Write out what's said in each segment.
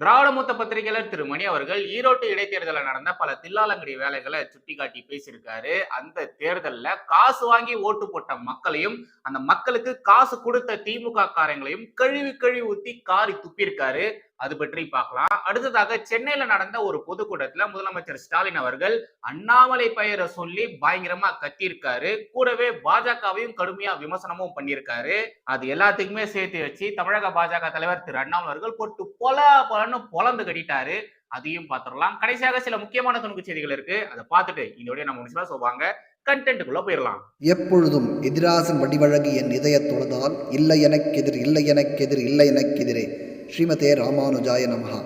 திராவிட மூத்த பத்திரிகையாளர் திரு மணி அவர்கள் ஈரோட்டு இடைத்தேர்தலில் நடந்த பல தில்லாலங்கடி வேலைகளை சுட்டிக்காட்டி பேசியிருக்காரு. அந்த தேர்தல்ல காசு வாங்கி ஓட்டு போட்ட மக்களையும் அந்த மக்களுக்கு காசு கொடுத்த திமுக காரங்களையும் கழுவி கழுவி ஊத்தி காரி துப்பியிருக்காரு. அது பற்றி பார்க்கலாம். அடுத்ததாக சென்னையில நடந்த ஒரு பொதுக்கூட்டத்துல முதலமைச்சர் ஸ்டாலின் அவர்கள் அண்ணாமலை பெயரை சொல்லி பயங்கரமா கத்தியிருக்காரு. கூடவே பாஜகவையும் கடுமையா விமர்சனமும் பண்ணியிருக்காரு. அது எல்லாத்துக்குமே சேர்த்து வச்சு தமிழக பாஜக தலைவர் திரு அண்ணாமலை அவர்கள் போட்டு பொல பொலன்னு பொலந்து கட்டிட்டாரு. அதையும் பார்த்துடலாம். கடைசியாக சில முக்கியமான துணுக்கு செய்திகள் இருக்கு. அதை பார்த்துட்டு இதோடய நம்ம முடிச்சுலாம் சொல்லுவாங்க கண்டென்ட்டுக்குள்ள போயிடலாம். எப்பொழுதும் எதிராசன் வடிவழகு என் இதய தொழுதால் இல்லை எனக்கெதிர் இல்லை எனக்கெதிர் இல்லை எனக்கெதிரே ஸ்ரீமதே ராமானுஜாய நமஹா.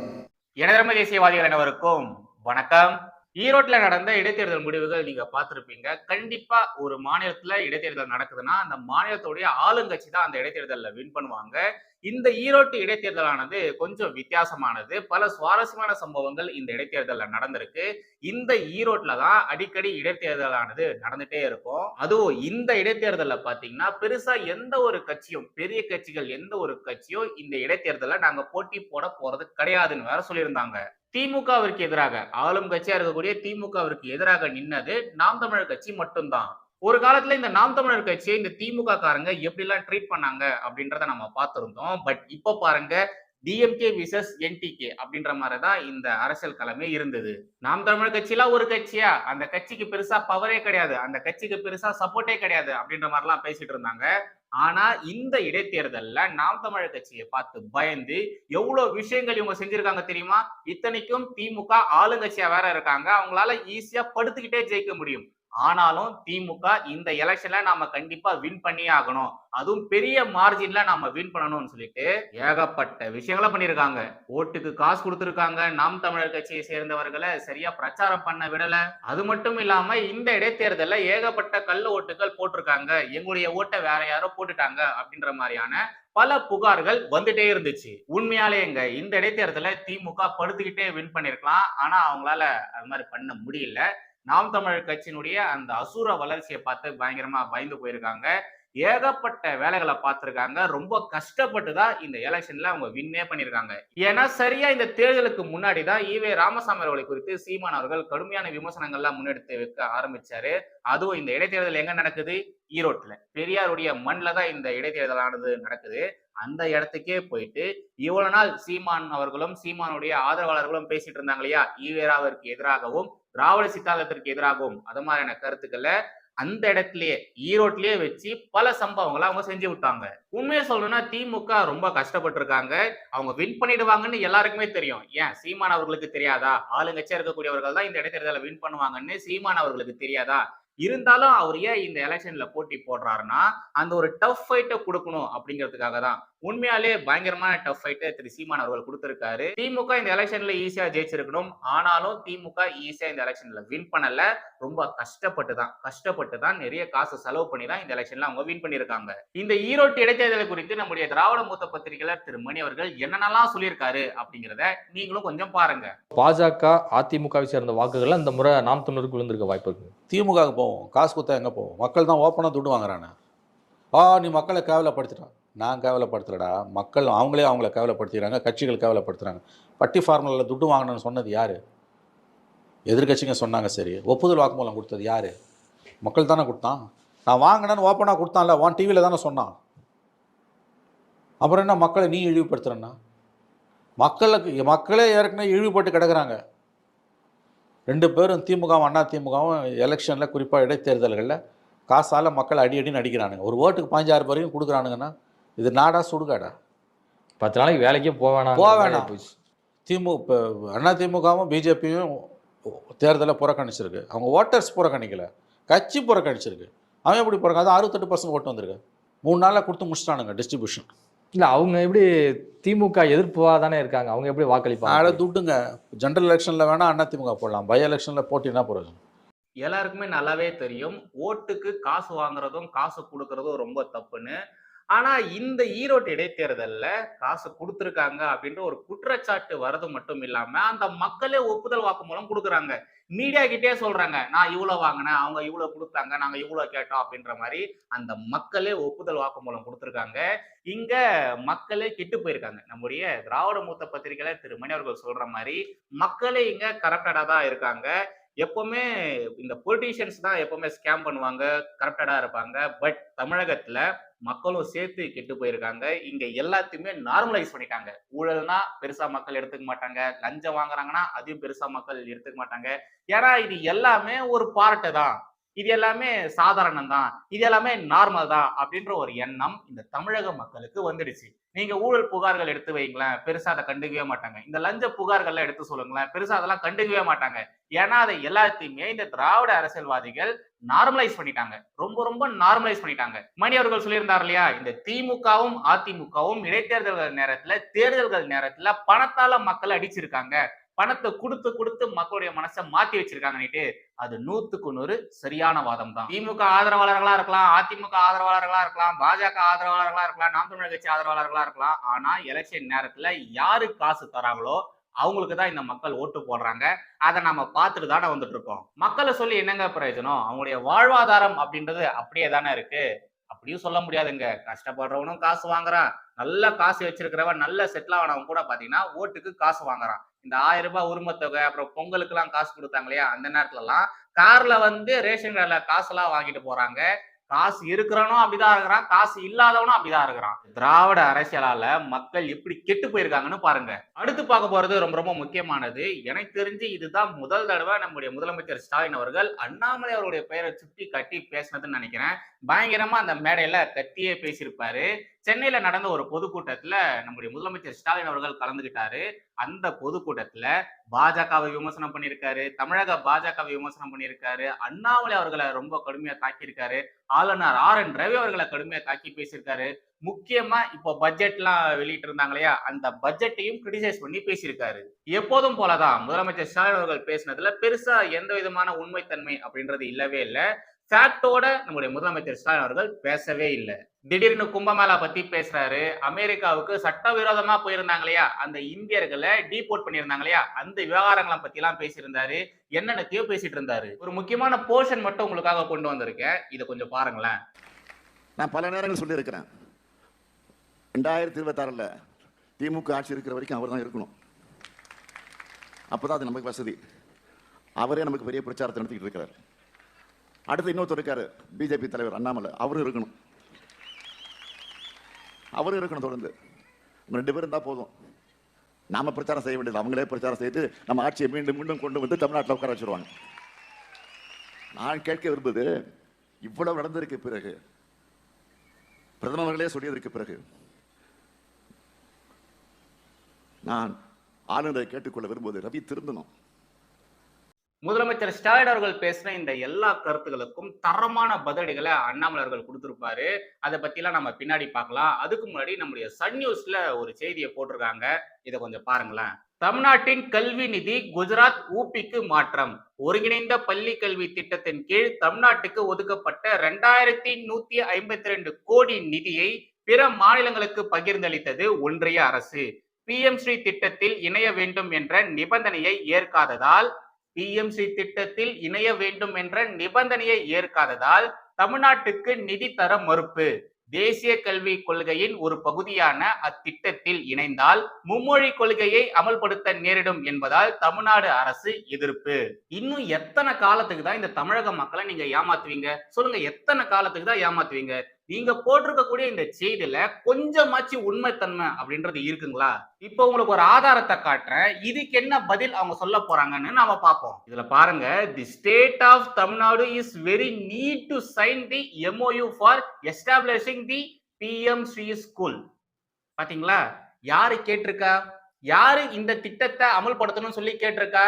எனதர்ம தேசியவாதிகள் அனைவருக்கும் வணக்கம். ஈரோட்ல நடந்த இடைத்தேர்தல் முடிவுகள் நீங்க பார்த்துருப்பீங்க. கண்டிப்பா ஒரு மாநிலத்துல இடைத்தேர்தல் நடக்குதுன்னா அந்த மாநிலத்துடைய ஆளுங்கட்சி தான் அந்த இடைத்தேர்தலில் வின் பண்ணுவாங்க. இந்த ஈரோட்டு இடைத்தேர்தலானது கொஞ்சம் வித்தியாசமானது. பல சுவாரஸ்யமான சம்பவங்கள் இந்த இடைத்தேர்தலில் நடந்திருக்கு. இந்த ஈரோட்ல தான் அடிக்கடி இடைத்தேர்தலானது நடந்துட்டே இருக்கும். அதுவும் இந்த இடைத்தேர்தலில் பார்த்தீங்கன்னா பெருசா எந்த ஒரு கட்சியும் பெரிய கட்சிகள் எந்த ஒரு கட்சியும் இந்த இடைத்தேர்தலில் நாங்க போட்டி போட போறது கிடையாதுன்னு வேற சொல்லியிருந்தாங்க. திமுகவிற்கு எதிராக ஆளும் கட்சியா இருக்கக்கூடிய திமுகவிற்கு எதிராக நின்னது நாம் தமிழர் கட்சி மட்டும்தான். ஒரு காலத்துல இந்த நாம் தமிழர் கட்சியை இந்த திமுக காரங்க எப்படி எல்லாம் ட்ரீட் பண்ணாங்க அப்படின்றத நம்ம பார்த்திருந்தோம். பட் இப்ப பாருங்க டிஎம்கே விசஸ் என்டிகே அப்படின்ற மாதிரி தான் இந்த அரசியல் களமே இருந்தது. நாம் தமிழர் கட்சியெல்லாம் ஒரு கட்சியா? அந்த கட்சிக்கு பெருசா பவரே கிடையாது. அந்த கட்சிக்கு பெருசா சப்போர்ட்டே கிடையாது அப்படின்ற மாதிரிலாம் பேசிட்டு இருந்தாங்க. ஆனா இந்த இடைத்தேர்தல்ல நாம் தமிழர் கட்சியை பார்த்து பயந்து எவ்வளவு விஷயங்கள் இவங்க செஞ்சிருக்காங்க தெரியுமா? இத்தனைக்கும் திமுக ஆளுங்கட்சியா வேற இருக்காங்க. அவங்களால ஈஸியா படுத்துக்கிட்டே ஜெயிக்க முடியும். ஆனாலும் திமுக இந்த எலெக்ஷன்ல நாம கண்டிப்பா வின் பண்ணியே ஆகணும். அதுவும் பெரிய மார்ஜின்ல நாம வின் பண்ணணும்னு சொல்லிட்டு ஏகப்பட்ட விஷயங்களை பண்ணிருக்காங்க. ஓட்டுக்கு காசு கொடுத்துருக்காங்க. நாம் தமிழர் கட்சியை சேர்ந்தவர்களை சரியா பிரச்சாரம் பண்ண விடல. அது மட்டும் இல்லாம இந்த இடைத்தேர்தலில் ஏகப்பட்ட கள்ள ஓட்டுகள் போட்டிருக்காங்க. எங்களுடைய ஓட்டை வேற யாரோ போட்டுட்டாங்க அப்படின்ற மாதிரியான பல புகார்கள் வந்துட்டே இருந்துச்சு. உண்மையாலேங்க இந்த இடைத்தேர்தல திமுக படுத்துக்கிட்டே வின் பண்ணிருக்கலாம். ஆனா அவங்களால அது மாதிரி பண்ண முடியல. நாம் தமிழர் கட்சியினுடைய அந்த அசுர வளர்ச்சியை பார்த்து பயங்கரமா பயந்து போயிருக்காங்க. ஏகப்பட்ட வேலைகளை பார்த்துருக்காங்க. ரொம்ப கஷ்டப்பட்டு தான் இந்த எலெக்ஷன்ல அவங்க வின்னே பண்ணியிருக்காங்க. ஏன்னா சரியா இந்த தேர்தலுக்கு முன்னாடி தான் ஈவே ராமசாமி அவர்களை குறித்து சீமான் அவர்கள் கடுமையான விமர்சனங்கள்லாம் முன்னெடுத்து வைக்க ஆரம்பிச்சாரு. அதுவும் இந்த இடைத்தேர்தல் எங்க நடக்குது? ஈரோட்டில். பெரியாருடைய மண்ணில் தான் இந்த இடைத்தேர்தலானது நடக்குது. அந்த இடத்துக்கே போயிட்டு இவ்வளவு நாள் சீமான் அவர்களும் சீமானுடைய ஆதரவாளர்களும் பேசிட்டு இருந்தாங்க இல்லையா? ஈவேராவிற்கு எதிராகவும் திராவிட சித்தாந்தத்திற்கு எதிராகவும் அது மாதிரியான கருத்துக்களை அந்த இடத்துலயே ஈரோட்லயே வச்சு பல சம்பவங்களை அவங்க செஞ்சு விட்டாங்க. உண்மையை சொல்லணும்னா திமுக ரொம்ப கஷ்டப்பட்டிருக்காங்க. அவங்க வின் பண்ணிடுவாங்கன்னு எல்லாருக்குமே தெரியும். ஏன்? சீமான் அவர்களுக்கு தெரியாதா? ஆளுங்கட்சியா இருக்கக்கூடியவர்கள் தான் இந்த இடைத்தேர்தலை வின் பண்ணுவாங்கன்னு சீமான் அவர்களுக்கு தெரியாதா? இருந்தாலும் அவர் ஏன் இந்த எலெக்ஷன்ல போட்டி போடுறாருன்னா அந்த ஒரு டஃப் ஃபைட்டை கொடுக்கணும் அப்படிங்கிறதுக்காக தான். உண்மையாலே பயங்கரமான டஃப் ஃபைட்டை திரு சீமான் அவர்கள் கொடுத்திருக்காரு. திமுக இந்த எலெக்ஷன்ல ஈஸியா ஜெயிச்சிருக்கணும். ஆனாலும் திமுக ஈஸியா இந்த எலெக்ஷன்ல வின் பண்ணல. ரொம்ப கஷ்டப்பட்டு தான் கஷ்டப்பட்டு தான் நிறைய காசு செலவு பண்ணி தான் இந்த எலெக்ஷன்ல அவங்க வின் பண்ணியிருக்காங்க. இந்த ஈரோட்டு இடைத்தேர்தலை குறித்து நம்முடைய திராவிட மூத்த பத்திரிகையாளர் திரு மணி அவர்கள் என்னென்னலாம் சொல்லியிருக்காரு அப்படிங்கிறத நீங்களும் கொஞ்சம் பாருங்க. பாஜக அதிமுகவை சேர்ந்த வாக்குகள் அந்த முறை நாம் தமிழருக்கு விழுந்திருக்க வாய்ப்பு இருக்கு. திமுகவுக்கு போவோம். காசு கொடுத்தா எங்கே போவோம்? மக்கள் தான் ஓப்பனாக துட்டு வாங்குறானே. ஆ நீ மக்களை கேவலப்படுத்திட்டான். நான் கேவலப்படுத்தலடா. மக்கள் அவங்களே அவங்கள கேவலப்படுத்திக்கிறாங்க கட்சிகள் கேவலப்படுத்துகிறாங்க பட்டி ஃபார்முலாவில் துட்டு வாங்கினேன்னு சொன்னது யார்? எதிர்க்கட்சிங்க சொன்னாங்க சரி. ஒப்புதல் வாக்குமூலம் கொடுத்தது யார்? மக்கள் தானே கொடுத்தான். நான் வாங்கினேன்னு ஓப்பனாக கொடுத்தான்ல உன் டிவியில் தானே சொன்னான். அப்புறம் என்ன மக்களை நீ இழிவுபடுத்துறேன்னா? மக்களுக்கு மக்களே ஏற்கனவே இழிவுபட்டு கிடக்குறாங்க. ரெண்டு பேரும் திமுகவும் அண்ணா திமுகவும் எலெக்ஷனில் குறிப்பாக இடைத்தேர்தல்களில் காசால் மக்கள் அடி அடின்னு அடிக்கிறானுங்க. ஒரு ஓட்டுக்கு பாஞ்சாயிரம் பேரையும் கொடுக்குறானுங்கன்னா இது நாடா சுடுகாடா? பத்து நாளைக்கு வேலைக்கே போக வேணாம். போக வேணாம். திமு இப்போ அண்ணா திமுகவும் பிஜேபியும் தேர்தலை புறக்கணிச்சிருக்கு. அவங்க ஓட்டர்ஸ் புறக்கணிக்கல. கட்சி புறக்கணிச்சிருக்கு. அவன் எப்படி புறக்க அது அறுபத்தெட்டு பர்சன்ட் ஓட்டு வந்திருக்கு. மூணு நாளில் கொடுத்து முடிச்சிட்டானுங்க டிஸ்ட்ரிபியூஷன் இல்ல அவங்க எப்படி திமுக எதிர்ப்பா தானே இருக்காங்க? அவங்க எப்படி அதில் வாக்களிப்பாங்க துட்டுங்க. ஜென்ரல் எலெக்ஷனில் வேணால் அண்ணா திமுக போடலாம். பை எலெக்ஷனில் போட்டினா போகிறது எல்லாருக்குமே நல்லாவே தெரியும். ஓட்டுக்கு காசு வாங்குறதும் காசு கொடுக்கறதும் ரொம்ப தப்புன்னு. ஆனா இந்த ஈரோடு இடைத்தேர்தல்ல காசு கொடுத்துருக்காங்க அப்படின்ற ஒரு குற்றச்சாட்டு வரது மட்டும் இல்லாம அந்த மக்களே ஒப்புதல் வாக்குமூலம் கொடுக்குறாங்க. மீடியா கிட்டே சொல்றாங்க நான் இவ்வளவு வாங்கினேன் அவங்க இவ்வளவு கொடுத்தாங்க நாங்க இவ்வளவு கேட்டோம் அப்படின்ற மாதிரி அந்த மக்களே ஒப்புதல் வாக்குமூலம் கொடுத்துருக்காங்க. இங்க மக்களே கெட்டு போயிருக்காங்க. நம்முடைய திராவிட மூத்த பத்திரிகையில திரு. மணி அவர்கள் சொல்ற மாதிரி மக்களே இங்க கரப்டடா தான் இருக்காங்க. எப்பவுமே இந்த பொலிட்டீஷியன்ஸ் தான் எப்பவுமே ஸ்கேம் பண்ணுவாங்க கரப்டடா இருப்பாங்க. பட் தமிழகத்துல மக்களும் சேர்த்து கெட்டு போயிருக்காங்க. இங்க எல்லாத்தையுமே நார்மலைஸ் பண்ணிட்டாங்க. ஊழல்னா பெருசா மக்கள் எடுத்துக்க மாட்டாங்க. லஞ்சம் வாங்குறாங்கன்னா அதையும் பெருசா மக்கள் எடுத்துக்க மாட்டாங்க. ஏன்னா இது எல்லாமே ஒரு பார்ட்டு தான். இது எல்லாமே சாதாரணம் தான் இது எல்லாமே நார்மல் தான் அப்படின்ற ஒரு எண்ணம் இந்த தமிழக மக்களுக்கு வந்துடுச்சு. நீங்க ஊழல் புகார்கள் எடுத்து வைங்களேன் பெருசா அதை கண்டுக்கவே மாட்டாங்க. இந்த லஞ்ச புகார்கள்லாம் எடுத்து சொல்லுங்களேன் பெருசா அதெல்லாம் கண்டுக்கவே மாட்டாங்க. ஏன்னா அதை எல்லாத்தையுமே இந்த திராவிட அரசியல்வாதிகள் நார்மலைஸ் பண்ணிட்டாங்க. ரொம்ப ரொம்ப நார்மலைஸ் பண்ணிட்டாங்க. மணி அவர்கள் சொல்லியிருந்தார் இல்லையா? இந்த திமுகவும் அதிமுகவும் இடைத்தேர்தல்கள் நேரத்துல தேர்தல்கள் நேரத்துல பணத்தால மக்களை அடிச்சிருக்காங்க. பணத்தை கொடுத்து கொடுத்து மக்களுடைய மனசை மாத்தி வச்சிருக்காங்கன்னுட்டு அது நூத்துக்கு நூறு சரியான வாதம் தான் திமுக ஆதரவாளர்களா இருக்கலாம் அதிமுக ஆதரவாளர்களா இருக்கலாம் பாஜக ஆதரவாளர்களா இருக்கலாம் நாம் தமிழர் கட்சி ஆதரவாளர்களா இருக்கலாம். ஆனா எலெக்ஷன் நேரத்துல யாரு காசு தராங்களோ அவங்களுக்கு தான் இந்த மக்கள் ஓட்டு போடுறாங்க. அதை நம்ம பார்த்துட்டு தானே வந்துட்டு இருக்கோம். மக்களை சொல்லி என்னங்க பிரயோஜனம்? அவங்களுடைய வாழ்வாதாரம் அப்படின்றது அப்படியே தானே இருக்கு. அப்படியும் சொல்ல முடியாதுங்க. கஷ்டப்படுறவனும் காசு வாங்குறான். நல்ல காசு வச்சிருக்கிறவன் நல்ல செட்டில் ஆனவன் கூட பாத்தீங்கன்னா ஓட்டுக்கு காசு வாங்குறான். இந்த ஆயிரம் ரூபாய் உரிமத்தொகை அப்புறம் பொங்கலுக்கு எல்லாம் காசு கொடுத்தாங்க இல்லையா அந்த நேரத்துல எல்லாம் கார்ல வந்து ரேஷன் கடையில காசெல்லாம் வாங்கிட்டு போறாங்க. காசு இருக்கிறவனும் அப்படிதான் இருக்கிறான் காசு இல்லாதவனும் அப்படிதான் இருக்கிறான். திராவிட அரசியலால மக்கள் எப்படி கெட்டு போயிருக்காங்கன்னு பாருங்க. அடுத்து பார்க்க போறது ரொம்ப ரொம்ப முக்கியமானது. எனக்கு தெரிஞ்சு இதுதான் முதல் தடவை நம்முடைய முதலமைச்சர் ஸ்டாலின் அவர்கள் அண்ணாமலை அவருடைய பெயரை சுட்டி கட்டி பேசினதுன்னு நினைக்கிறேன். பயங்கரமா அந்த மேடையில கட்டியே பேசியிருப்பாரு. சென்னையில நடந்த ஒரு பொதுக்கூட்டத்துல நம்முடைய முதலமைச்சர் ஸ்டாலின் அவர்கள் கலந்துகிட்டாரு. அந்த பொதுக்கூட்டத்துல பாஜகவை விமர்சனம் பண்ணியிருக்காரு. தமிழக பாஜகவை விமர்சனம் பண்ணியிருக்காரு. அண்ணாமலை அவர்களை ரொம்ப கடுமையா தாக்கியிருக்காரு. ஆளுநர் ஆர் என் ரவி அவர்களை கடுமையா தாக்கி பேசியிருக்காரு. முக்கியமா இப்போ பட்ஜெட்லாம் வெளியிட்டு இருந்தாங்க இல்லையா அந்த பட்ஜெட்டையும் கிரிட்டிசைஸ் பண்ணி பேசியிருக்காரு. எப்போதும் போலதான் முதலமைச்சர் ஸ்டாலின் அவர்கள் பேசினதுல பெருசா எந்த விதமான உண்மைத்தன்மை அப்படின்றது இல்லவே இல்லை. ஃபேக்டோட நம்முடைய முதலமைச்சர் ஸ்டாலின் அவர்கள் பேசவே இல்லை. திடீர்னு கும்பமேளா பத்தி பேசுறாரு. அமெரிக்காவுக்கு சட்டவிரோதமா போயிருந்தாங்க இல்லையா? அந்த இந்தியர்களை டீபோர்ட் பண்ணியிருந்தாங்க இல்லையா? அந்த விவகாரங்களை பத்தி எல்லாம் பேசியிருந்தாரு என்னென்னத்தையோ பேசிட்டு இருந்தாரு? ஒரு முக்கியமான போர்ஷன் மட்டும் உங்களுக்காக கொண்டு வந்திருக்கேன். இதை கொஞ்சம் பாருங்களேன். நான் பல நேரங்கள் சொல்லியிருக்கிறேன். ரெண்டாயிரத்தி இருபத்தாறில் திமுக ஆட்சி இருக்கிற வரைக்கும் அவர் தான் இருக்கணும். அப்போ அது நமக்கு வசதி. அவரே நமக்கு பெரிய பிரச்சாரத்தை நடத்திக்கிட்டு இருக்கிறார். அடுத்து இன்னொருத்தர் இருக்காரு பிஜேபி தலைவர் அண்ணாமலை. அவரும் இருக்கணும். அவரும் இருக்கணும் தொடர்ந்து. ரெண்டு பேரும் இருந்தால் போதும். நாம பிரச்சாரம் செய்ய வேண்டியது அவங்களே பிரச்சாரம் செய்து நம்ம ஆட்சியை மீண்டும் மீண்டும் கொண்டு வந்து தமிழ்நாட்டில் உட்கார வச்சிருவாங்க. நான் கேட்க விரும்புது இவ்வளவு நடந்திருக்கு பிறகு பிரதமர்களே சொல்லியதற்கு பிறகு நான் ஆளுநரை கேட்டுக்கொள்ள விரும்புவது ரவி திருந்தணும். முதலமைச்சர் ஸ்டாலின் அவர்கள் பேசின இந்த எல்லா கருத்துகளுக்கும் தரமான பதிலடிகளை அண்ணாமலை அவர்கள் கொடுத்துருப்பாரு. அதை பத்திலாம் நம்ம பின்னாடி பார்க்கலாம். அதுக்கு முன்னாடி நம்முடைய சன் நியூஸ்ல ஒரு செய்தியை போட்டிருக்காங்க. இதை கொஞ்சம் பாருங்களேன். தமிழ்நாட்டின் கல்வி நிதி குஜராத் ஊபிக்கு மாற்றம். ஒருங்கிணைந்த பள்ளி கல்வி திட்டத்தின் கீழ் தமிழ்நாட்டுக்கு ஒதுக்கப்பட்ட ரெண்டாயிரத்தி நூத்தி ஐம்பத்தி ரெண்டு கோடி நிதியை பிற மாநிலங்களுக்கு பகிர்ந்தளித்தது ஒன்றிய அரசு. பிஎம் ஸ்ரீ திட்டத்தில் இணைய வேண்டும் என்ற நிபந்தனையை ஏற்காததால் பிஎம்சி திட்டத்தில் இணைய வேண்டும் என்ற நிபந்தனையை ஏற்காததால் தமிழ்நாட்டுக்கு நிதி தர மறுப்பு. தேசிய கல்விக் கொள்கையின் ஒரு பகுதியான அத்திட்டத்தில் இணைந்தால் மும்மொழி கொள்கையை அமல்படுத்த நேரிடும் என்பதால் தமிழ்நாடு அரசு எதிர்ப்பு. இன்னும் எத்தனை காலத்துக்கு தான் இந்த தமிழக மக்களை நீங்க ஏமாத்துவீங்க? சொல்லுங்க எத்தனை காலத்துக்கு தான் ஏமாத்துவீங்க? நீங்க போட்டிருக்கக்கூடிய இந்த செய்தியில கொஞ்சமாச்சு உண்மைத்தன்மை அப்படின்றது இருக்குங்களா? இப்போ உங்களுக்கு ஒரு ஆதாரத்தை காட்டுறேன். இதுக்கு என்ன பதில் அவங்க சொல்ல போறாங்கன்னு நாம பார்ப்போம். இதுல பாருங்க the state of Tamil Nadu is very need to sign the MOU for establishing the PM Shri school பாத்தீங்களா? யாரு கேட்டிருக்கா? யாரு இந்த திட்டத்தை அமல்படுத்தணும்னு சொல்லி கேட்டிருக்கா?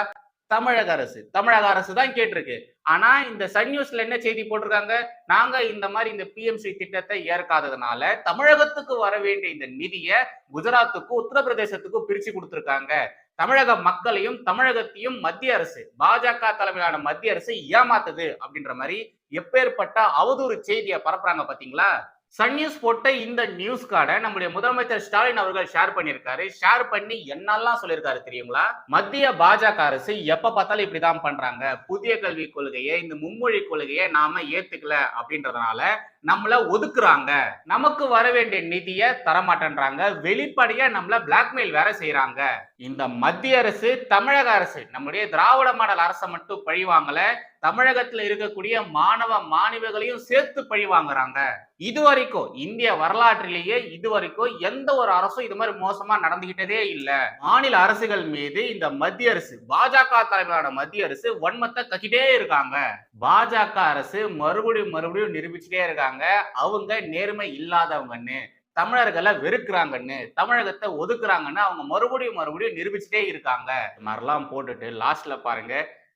தமிழக அரசு. தமிழக அரசு தான் கேட்டிருக்கு. ஆனா இந்த சன் நியூஸ்ல என்ன செய்தி போட்டிருக்காங்க? நாங்க இந்த மாதிரி இந்த பிஎம்சி திட்டத்தை ஏற்காததுனால தமிழகத்துக்கு வர வேண்டிய இந்த நிதியை குஜராத்துக்கும் உத்தரப்பிரதேசத்துக்கும் பிரிச்சு கொடுத்துருக்காங்க. தமிழக மக்களையும் தமிழகத்தையும் மத்திய அரசு பாஜக தலைமையிலான மத்திய அரசு ஏமாத்துது அப்படின்ற மாதிரி எப்பேற்பட்ட அவதூறு செய்தியை பரப்புறாங்க பாத்தீங்களா? சன் நியூஸ் போட்ட இந்த நியூஸ் கார்டை நம்முடைய முதலமைச்சர் ஸ்டாலின் அவர்கள் ஷேர் பண்ணியிருக்காரு. ஷேர் பண்ணி என்னெல்லாம் சொல்லியிருக்காரு தெரியுங்களா? மத்திய பாஜக அரசு எப்ப பார்த்தாலும் இப்படிதான் பண்றாங்க. புதிய கல்விக் கொள்கையை இந்த மும்மொழி கொள்கையை நாம ஏத்துக்கல அப்படின்றதுனால நம்மள ஒதுக்குறாங்க. நமக்கு வர வேண்டிய நிதியை தரமாட்டேன்றாங்க. வெளிப்படையா நம்மள பிளாக்மெயில் வேற செய்யறாங்க இந்த மத்திய அரசு தமிழக அரசு நம்முடைய திராவிட மாடல் அரசை மட்டும் பழிவாங்கல. தமிழகத்துல இருக்கக்கூடிய மாணவ மாணவிகளையும் சேர்த்து பழி வாங்குறாங்க. இது வரைக்கும் இந்திய வரலாற்றிலேயே இது வரைக்கும் எந்த ஒரு அரசும் இது மாதிரி மோசமா நடந்துகிட்டதே இல்ல. மாநில அரசுகள் மீது இந்த மத்திய அரசு பாஜக தலைமையிலான மத்திய அரசு வன்மத்தை கக்கிட்டே இருக்காங்க. பாஜக அரசு மறுபடியும் மறுபடியும் நிரூபிச்சுட்டே இருக்காங்க. அவங்க நேர்மை இல்லாதவங்கன்னு தமிழர்களை வெறுக்கிறாங்கன்னு தமிழகத்தை ஒதுக்குறாங்கன்னு அவங்க மறுபடியும் மறுபடியும் நிரூபிச்சுட்டே இருக்காங்க. மாதிரிலாம் போட்டுட்டு லாஸ்ட்ல பாருங்க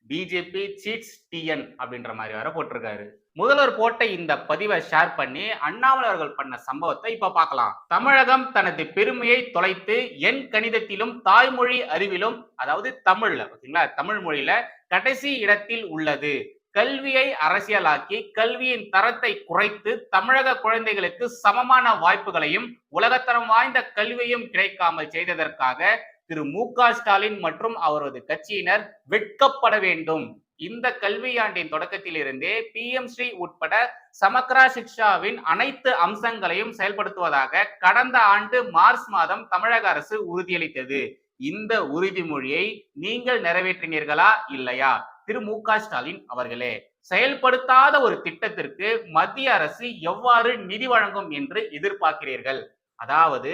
பிஜேபி சீட்ஸ் டிஎன் அப்படின்ற மாதிரி வர போட்டிருக்காரு. முதல்வர் போட்ட இந்த பதிவை ஷேர் பண்ணி அண்ணாமலை அவர்கள் பண்ண சம்பவத்தை இப்ப பார்க்கலாம். தமிழகம் தனது பெருமையை தொலைத்து எண் கணிதத்திலும் தாய்மொழி அறிவிலும் அதாவது தமிழ்ல ஓகேங்களா தமிழ் மொழியில கடைசி இடத்தில் உள்ளது. கல்வியை அரசியலாக்கி கல்வியின் தரத்தை குறைத்து தமிழக குழந்தைகளுக்கு சமமான வாய்ப்புகளையும் உலகத்தரம் வாய்ந்த கல்வியும் கிடைக்காமல் செய்ததற்காக திரு மு ஸ்டாலின் மற்றும் அவரது கட்சியினர் வெட்கப்பட வேண்டும். இந்த கல்வியாண்டின் தொடக்கத்திலிருந்தே பி எம் ஸ்ரீ உட்பட சமக்ரா சிக்ஷாவின் அனைத்து அம்சங்களையும் செயல்படுத்துவதாக கடந்த ஆண்டு மார்ச் மாதம் தமிழக அரசு உறுதியளித்தது. இந்த உறுதிமொழியை நீங்கள் நிறைவேற்றினீர்களா இல்லையா? திரு மு ஸ்டாலின் அவர்களே செயல்படுத்தாத ஒரு திட்டத்திற்கு மத்திய அரசு எவ்வாறு நிதி வழங்கும் என்று எதிர்பார்க்கிறீர்கள்? அதாவது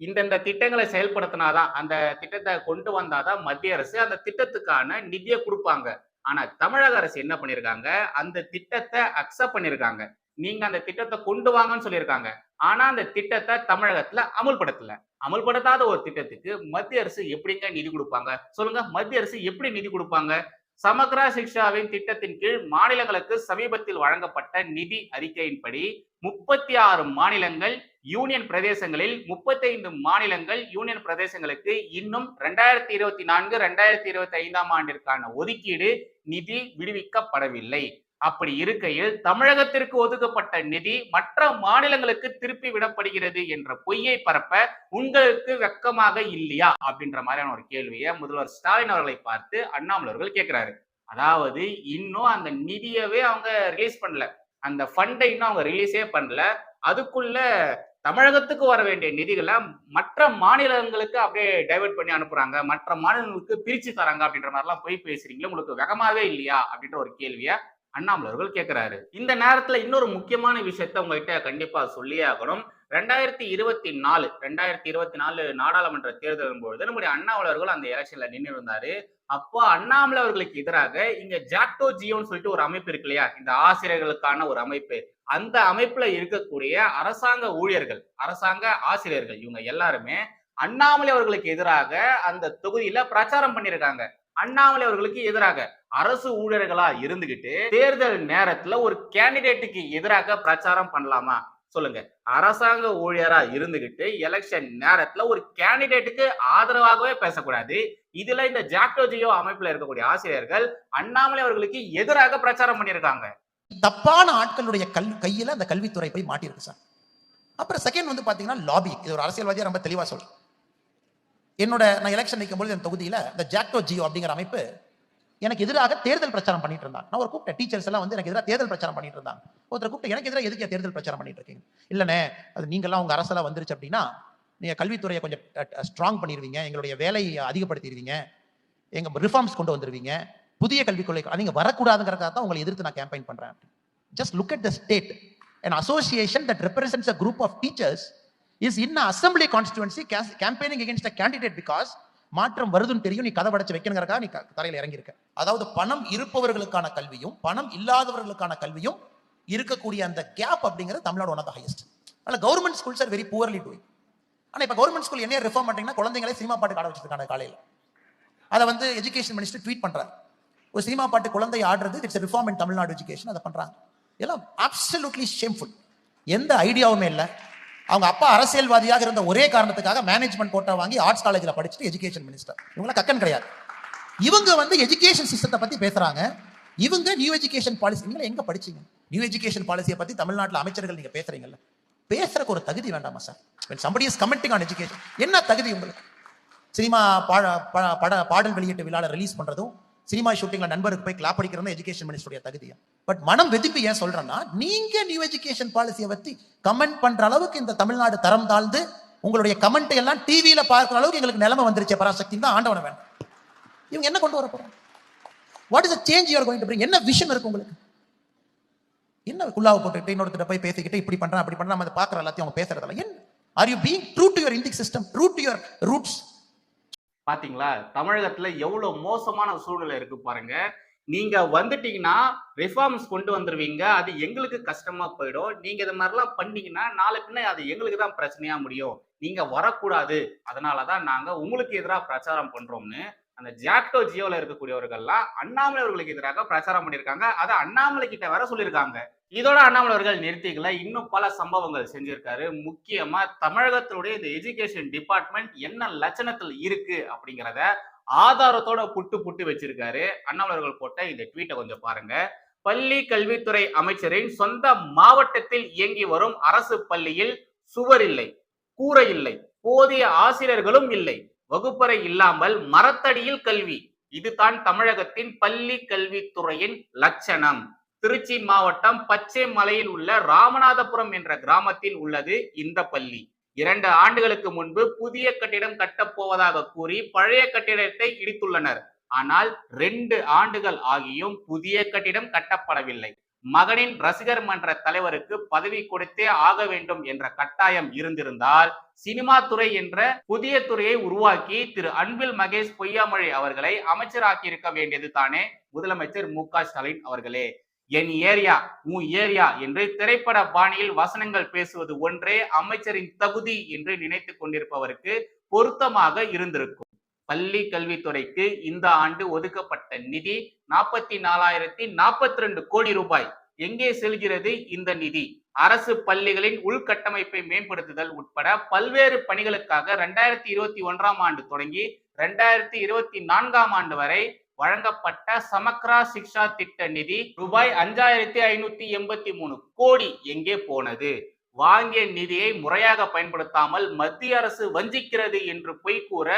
இந்தந்த திட்டங்களை செயல்படுத்தினாதான் அந்த திட்டத்தை கொண்டு வந்தாதான் மத்திய அரசு அந்த திட்டத்துக்கான நிதியை கொடுப்பாங்க. ஆனா தமிழக அரசு என்ன பண்ணிருக்காங்க? அந்த திட்டத்தை அக்செப்ட் பண்ணிருக்காங்க. நீங்க அந்த திட்டத்தை கொண்டு வாங்கன்னு சொல்லியிருக்காங்க. ஆனா அந்த திட்டத்தை தமிழகத்துல அமல்படுத்தல. அமுல்படுத்தாத ஒரு திட்டத்துக்கு மத்திய அரசு எப்படிங்க நிதி கொடுப்பாங்க? சொல்லுங்க. மத்திய அரசு எப்படி நிதி கொடுப்பாங்க? சமக்ரா சிக்ஷாவின் திட்டத்தின் கீழ் மாநிலங்களுக்கு சமீபத்தில் வழங்கப்பட்ட நிதி அறிக்கையின்படி முப்பத்தி ஆறு மாநிலங்கள் யூனியன் பிரதேசங்களில் முப்பத்தைந்து மாநிலங்கள் யூனியன் பிரதேசங்களுக்கு இன்னும் ரெண்டாயிரத்தி இருபத்தி நான்கு ரெண்டாயிரத்தி இருபத்தி ஐந்தாம் ஆண்டிற்கான ஒதுக்கீடு நிதி விடுவிக்கப்படவில்லை. அப்படி இருக்கையில் தமிழகத்திற்கு ஒதுக்கப்பட்ட நிதி மற்ற மாநிலங்களுக்கு திருப்பி விடப்படுகிறது என்ற பொய்யை பரப்ப உங்களுக்கு வெக்கமாக இல்லையா? அப்படின்ற மாதிரியான ஒரு கேள்வியை முதல்வர் ஸ்டாலின் அவர்களை பார்த்து அண்ணாமலை அவர்கள் கேட்கிறாரு. அதாவது இன்னும் அந்த நிதியவே அவங்க ரிலீஸ் பண்ணல. அந்த ஃபண்டை இன்னும் அவங்க ரிலீஸே பண்ணல. அதுக்குள்ள தமிழகத்துக்கு வர வேண்டிய நிதிகளை மற்ற மாநிலங்களுக்கு அப்படியே டைவர்ட் பண்ணி அனுப்புறாங்க. மற்ற மாநிலங்களுக்கு பிரிச்சு தராங்க அப்படின்ற மாதிரிலாம் போய் பேசுறீங்களா உங்களுக்கு வெகமாவே இல்லையா? அப்படின்ற ஒரு கேள்வியை அண்ணாமலை அவர்கள் கேட்கிறாரு இந்த நேரத்துல இன்னொரு முக்கியமான விஷயத்த உங்ககிட்ட கண்டிப்பா சொல்லியே ஆகணும். ரெண்டாயிரத்தி இருபத்தி நாலு ரெண்டாயிரத்தி இருபத்தி நாலு நாடாளுமன்ற தேர்தலின் பொழுது நம்முடைய அண்ணாமலை அவர்கள் அந்த எலெக்ஷன்ல நின்று இருந்தாரு அப்போ அண்ணாமலை அவர்களுக்கு எதிராக இங்க ஜாக்டோ ஜியோன்னு சொல்லிட்டு ஒரு அமைப்பு இருக்கு இல்லையா? இந்த ஆசிரியர்களுக்கான ஒரு அமைப்பு. அந்த அமைப்புல இருக்கக்கூடிய அரசாங்க ஊழியர்கள் அரசாங்க ஆசிரியர்கள் இவங்க எல்லாருமே அண்ணாமலை அவர்களுக்கு எதிராக அந்த தொகுதியில பிரச்சாரம் பண்ணியிருக்காங்க அண்ணாமலை அவர்களுக்கு எதிராக அரசு ஊழியர்களா இருந்துகிட்டு தேர்தல் நேரத்துல ஒரு கேண்டிடேட்டுக்கு எதிராக பிரச்சாரம் பண்ணலாமா? சொல்லுங்க. அரசாங்க ஊழியரா இருந்துகிட்டு எலெக்ஷன் நேரத்துல ஒரு கேண்டிடேட்டுக்கு ஆதரவாகவே பேசக்கூடாது. இதுல இந்த ஜாக்டோ ஜியோ அமைப்புல இருக்கக்கூடிய ஆசிரியர்கள் அண்ணாமலை அவர்களுக்கு எதிராக பிரச்சாரம் பண்ணியிருக்காங்க. தப்பான ஆட்களுடைய கல் கையில அந்த கல்வித்துறை போய் மாட்டியிருக்கு சார். அப்புறம் செகண்ட் வந்து பாத்தீங்கன்னா லாபி இது ஒரு அரசியல்வாதியா ரொம்ப தெளிவா சொல்றேன். என்னோட நான் எலெக்ஷன் பொழுது என் தொகுதியில இந்த ஜாக்டோ ஜியோ அப்படிங்கிற அமைப்பு எனக்கு எதிராக தேர்தல் பிரச்சாரம் பண்ணிட்டு இருந்தாங்க. நான் ஒரு கூப்பிட்டேன். டீச்சர்ஸ் எல்லாம் வந்து எனக்கு எதிராக தேர்தல் பிரச்சாரம் பண்ணிட்டு இருந்தாங்க. ஒருத்தர் கூப்பிட்டு எனக்கு எதிராக எதுக்கு தேர்தல் பிரச்சாரம் பண்ணிட்டு இருக்கீங்க? இல்லனே அது நீங்களாம் உங்க அரசெல்லாம் வந்துருச்சு அப்படின்னா நீங்கள் கல்வித்துறையை கொஞ்சம் ஸ்ட்ராங் பண்ணிடுவீங்க எங்களுடைய வேலையை அதிகப்படுத்திடுவீங்க எங்கள் ரிஃபார்ம்ஸ் கொண்டு வந்துருவீங்க. புதிய கல்விக் கொள்கை நீங்கள் வரக்கூடாதுங்கிறதுக்காக தான் உங்களை எதிர்த்து நான் கேம்பெயின் பண்ணுறேன் just look at the state and association that represents a group of teachers is in assembly assembly campaigning against a candidate because மாற்றம் வருதுன்னு தெரியும். நீ கதை படைச்சு வைக்கணுங்கிறக்காக நீ தரையில் இறங்கியிருக்க. அதாவது பணம் இருப்பவர்களுக்கான கல்வியும் பணம் இல்லாதவர்களுக்கான கல்வியும் இருக்கக்கூடிய அந்த கேப் அப்படிங்கிறது Tamil Nadu one of the highest ஆனால் government schools are very poorly doing ஆனால் இப்போ கவர்மெண்ட் ஸ்கூல் என்ன ரிஃபார்ம் பண்றீங்கன்னா குழந்தைங்களே சினிமா பாட்டு காட வச்சிருக்காங்க காலையில். அதை வந்து எஜுகேஷன் மினிஸ்டர் ட்வீட் பண்ணுறாரு ஒரு சினிமா பாட்டு குழந்தை ஆடுறது it's reform in Tamil Nadu education அதை பண்ணுறாங்க எல்லாம் அப்சல்யூட்லி ஷேம்ஃபுல் எந்த ஐடியாவுமே இல்லை. அவங்க அப்பா அரசியல்வாதியாக இருந்த ஒரே காரணத்துக்காக மேனேஜ்மெண்ட் கோட்டா வாங்கி ஆர்ட்ஸ் காலேஜில் படிச்சுட்டு எஜுகேஷன் மினிஸ்டர் இவங்கள கக்கன் கிடையாது. இவங்க வந்து எஜுகேஷன் சிஸ்டத்தை பற்றி பேசுகிறாங்க இவங்க நியூ எஜுகேஷன் பாலிசி நீங்கள் எங்கே படிச்சீங்க? நியூ எஜுகேஷன் பாலிசியை பற்றி தமிழ்நாட்டில் அமைச்சர்கள் நீங்கள் பேசுகிறீங்கல்ல பேசுறதுக்கு ஒரு தகுதி வேண்டாமா sir when somebody is commenting on education என்ன தகுதி உங்களுக்கு? சினிமா பாட பட பாடல் வெளியீட்டு விழாவில் ரிலீஸ் பண்ணுறதும் சினிமா ஷூட்டிங்ல நண்பருக்கு போய் கிளாப் அடிக்கிறது எஜுகேஷன் மினிஸ்டருடைய தகுதியா? பட் மனம் வெதுப்பி ஏன் சொல்றேன்னா நீங்க நியூ எஜுகேஷன் பாலிசியை பத்தி கமெண்ட் பண்ற அளவுக்கு இந்த தமிழ்நாடு தரம் தாழ்ந்து உங்களுடைய கமெண்ட் எல்லாம் டிவியில பார்க்குற அளவுக்கு எங்களுக்கு நிலைமை வந்துருச்சு. பராசக்தி தான் ஆண்டவன வேணும். இவங்க என்ன கொண்டு வர போறாங்க? What is change you're going to bring என்ன விஷன் இருக்கு உங்களுக்கு? என்ன குல்லாவை போட்டுக்கிட்டு இன்னொருத்தர் போய் பேசிக்கிட்டு இப்படி பண்றேன் அப்படி பண்றேன் நம்ம அதை பார்க்குற எல்லாத்தையும் அவங்க பேசுறதெல்லாம் என்ன? Are you being true to your Indic system true to your roots பாத்தீங்களா? தமிழகத்துல எவ்வளவு மோசமான சூழ்நிலை இருக்கு பாருங்க. நீங்க வந்துட்டீங்கன்னா ரிஃபார்ம்ஸ் கொண்டு வந்துருவீங்க. அது எங்களுக்கு கஷ்டமா போயிடும். நீங்க இது மாதிரிலாம் பண்ணீங்கன்னா நாளை பின்ன அது எங்களுக்கு தான் பிரச்சனையா முடியும். நீங்க வரக்கூடாது. அதனாலதான் நாங்க உங்களுக்கு எதிராக பிரச்சாரம் பண்றோம்னு அந்த ஜாக்டோ ஜியோல இருக்கக்கூடியவர்கள்லாம் அண்ணாமலை அவர்களுக்கு எதிராக பிரச்சாரம் பண்ணியிருக்காங்க. அதை அண்ணாமலை கிட்ட வர சொல்லியிருக்காங்க. இதோட அண்ணாமலை அவர்கள் நிறுத்திக்கல. இன்னும் பல சம்பவங்கள் செஞ்சிருக்காரு. முக்கியமா தமிழகத்தினுடைய இந்த எஜுகேஷன் டிபார்ட்மெண்ட் என்ன லட்சணத்தில் இருக்கு அப்படிங்கிறத ஆதாரத்தோட புட்டு புட்டு வச்சிருக்காரு. அண்ணாமலை அவர்கள் போட்ட இந்த ட்வீட்டை கொஞ்சம் பாருங்க. பள்ளி கல்வித்துறை அமைச்சரின் சொந்த மாவட்டத்தில் இயங்கி வரும் அரசு பள்ளியில் சுவர் இல்லை கூரை இல்லை போதிய ஆசிரியர்களும் இல்லை. வகுப்பறை இல்லாமல் மரத்தடியில் கல்வி. இதுதான் தமிழகத்தின் பள்ளி கல்வித்துறையின் லட்சணம். திருச்சி மாவட்டம் பச்சை மலையில் உள்ள ராமநாதபுரம் என்ற கிராமத்தில் உள்ளது இந்த பள்ளி. இரண்டு ஆண்டுகளுக்கு முன்பு புதிய கட்டிடம் கட்டப்போவதாக கூறி பழைய கட்டிடத்தை இடித்துள்ளனர். ஆனால் ரெண்டு ஆண்டுகள் ஆகியும் புதிய கட்டிடம் கட்டப்படவில்லை. மகனின் ரசிகர் மன்ற தலைவருக்கு பதவி கொடுத்தே ஆக வேண்டும் என்ற கட்டாயம் இருந்திருந்தால் சினிமா துறை என்ற புதிய துறையை உருவாக்கி திரு அன்பில் மகேஷ் பொய்யாமொழி அவர்களை அமைச்சராக்கி இருக்க வேண்டியது தானே? முதலமைச்சர் மு க ஸ்டாலின் அவர்களே. என் ஏரியா உன் ஏரியா என்று திரைப்பட பாணியில் வசனங்கள் பேசுவது ஒன்றே அமைச்சரின் தகுதி என்று நினைத்துக் கொண்டிருப்பவருக்கு பொருத்தமாக இருந்திருக்கும். பள்ளி கல்வித்துறைக்கு இந்த ஆண்டு ஒதுக்கப்பட்ட நிதி நாற்பத்தி நாலாயிரத்தி நாற்பத்தி ரெண்டு கோடி ரூபாய். எங்கே செல்கிறது இந்த நிதி? அரசு பள்ளிகளின் உள்கட்டமைப்பை மேம்படுத்துதல் உட்பட பல்வேறு பணிகளுக்காக ரெண்டாயிரத்தி இருபத்தி ஒன்றாம் ஆண்டு தொடங்கி ரெண்டாயிரத்தி இருபத்தி நான்காம் ஆண்டு வரை வழங்கப்பட்ட சமக்ரா சிக்ஷா திட்ட நிதி ரூபாய் அஞ்சாயிரத்தி ஐநூத்தி எண்பத்தி மூணு கோடி எங்கே போனது? வாங்கிய நிதியை முறையாக பயன்படுத்தாமல் மத்திய அரசு வஞ்சிக்கிறது என்று பொய் கூற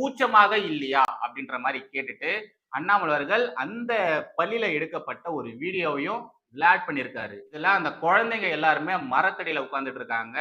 கூச்சமாக இல்லையா அப்படின்ற மாதிரி கேட்டுட்டு அண்ணாமலை அவர்கள் அந்த பள்ளியில எடுக்கப்பட்ட ஒரு வீடியோவையும் விளாட் பண்ணியிருக்காரு. இதெல்லாம் அந்த குழந்தைங்க எல்லாருமே மரத்தடியில உட்காந்துட்டு இருக்காங்க.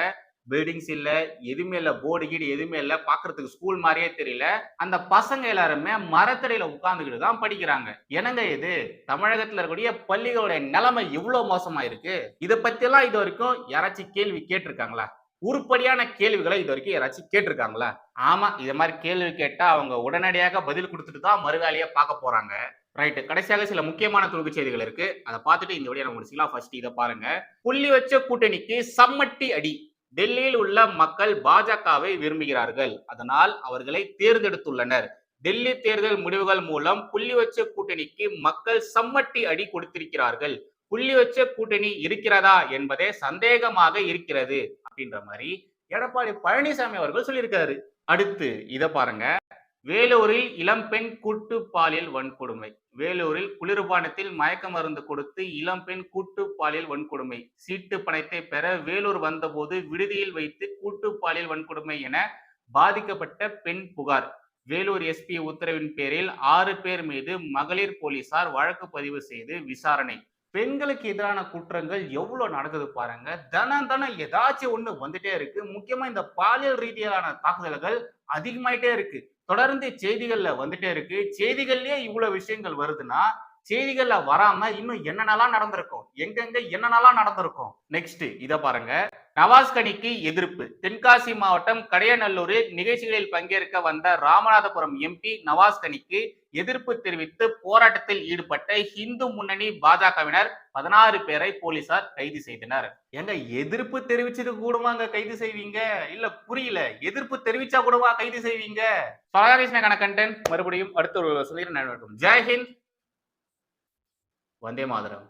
பில்டிங்ஸ் இல்ல எதுவுமே இல்ல போர்டு கீடு எதுவுமே இல்ல பாக்குறதுக்கு ஸ்கூல் மாதிரியே தெரியல. அந்த பசங்க எல்லாருமே மரத்தடியில உட்கார்ந்துக்கிட்டு தான் படிக்கிறாங்க. என்னங்க இது? தமிழகத்துல இருக்கக்கூடிய பள்ளிகளுடைய நிலைமை இவ்வளவு மோசமா இருக்கு இதை பத்தி எல்லாம் இது வரைக்கும் யாராச்சும் கேள்வி கேட்டிருக்காங்களா? உருப்படியான கேள்விகளை இது வரைக்கும் யாராச்சும் கேட்டிருக்காங்களா? ஆமா இது மாதிரி கேள்வி கேட்டா அவங்க உடனடியாக பதில் கொடுத்துட்டு தான் மறுவேலையை பார்க்க போறாங்க. ரைட்டு கடைசியாக சில முக்கியமான துணுக்கு செய்திகள் இருக்கு. அதை பார்த்துட்டு இந்த வழியை நம்ம முடிச்சுக்கலாம். ஃபர்ஸ்ட் இதை பாருங்க. புள்ளி வச்ச கூட்டணிக்கு சம்மட்டி அடி. டெல்லியில் உள்ள மக்கள் பாஜகவை விரும்புகிறார்கள். அதனால் அவர்களை தேர்ந்தெடுத்துள்ளனர். டெல்லி தேர்தல் முடிவுகள் மூலம் புள்ளி வச்ச கூட்டணிக்கு மக்கள் சம்மட்டி அடி கொடுத்திருக்கிறார்கள். புள்ளி வச்ச கூட்டணி இருக்கிறதா என்பதே சந்தேகமாக இருக்கிறது. அப்படின்ற மாதிரி எடப்பாடி பழனிசாமி அவர்கள் சொல்லியிருக்காரு. அடுத்து இதை பாருங்க. வேலூரில் இளம்பெண் கூட்டு பாலியல் வன்கொடுமை. வேலூரில் குளிர்பானத்தில் மயக்க மருந்து கொடுத்து இளம்பெண் கூட்டு பாலியல் வன்கொடுமை. சீட்டு பணத்தை பெற வேலூர் வந்தபோது விடுதியில் வைத்து கூட்டு பாலியல் வன்கொடுமை என பாதிக்கப்பட்ட பெண் புகார். வேலூர் எஸ்பி உத்தரவின் பேரில் ஆறு பேர் மீது மகளிர் போலீசார் வழக்கு பதிவு செய்து விசாரணை. பெண்களுக்கு எதிரான குற்றங்கள் எவ்வளவு நடக்குது பாருங்க. தினம் தனம் ஏதாச்சும் ஒண்ணு வந்துட்டே இருக்கு. முக்கியமா இந்த பாலியல் ரீதியிலான தாக்குதல்கள் அதிகமாயிட்டே இருக்கு. தொடர்ந்து செய்திகள்ல வந்துட்டே இருக்கு. செய்திகள்லயே இவ்வளவு விஷயங்கள் வருதுன்னா செய்திகள்ல வராம இன்னும் என்னென்னலாம் நடந்திருக்கும்? எங்கெங்க என்னென்னலாம் நடந்திருக்கும்? நெக்ஸ்ட் இத பாருங்க. நவாஸ்கனிக்கு எதிர்ப்பு. தென்காசி மாவட்டம் கடையநல்லூரில் நிகழ்ச்சிகளில் பங்கேற்க வந்த ராமநாதபுரம் எம்பி நவாஸ்கனிக்கு எதிர்ப்பு தெரிவித்து போராட்டத்தில் ஈடுபட்ட ஹிந்து முன்னணி பாஜகவினர் பதினாறு பேரை போலீசார் கைது செய்தனர். எங்க எதிர்ப்பு தெரிவிச்சது கூடவாங்க கைது செய்வீங்க? இல்ல புரியல. எதிர்ப்பு தெரிவிச்சா கூடவா கைது செய்வீங்க? சரதாகிருஷ்ண கணக்கண்டன் மறுபடியும் அடுத்த ஒரு சந்திரன் ஜெய்ஹிந்த் வந்தே மாதரம்.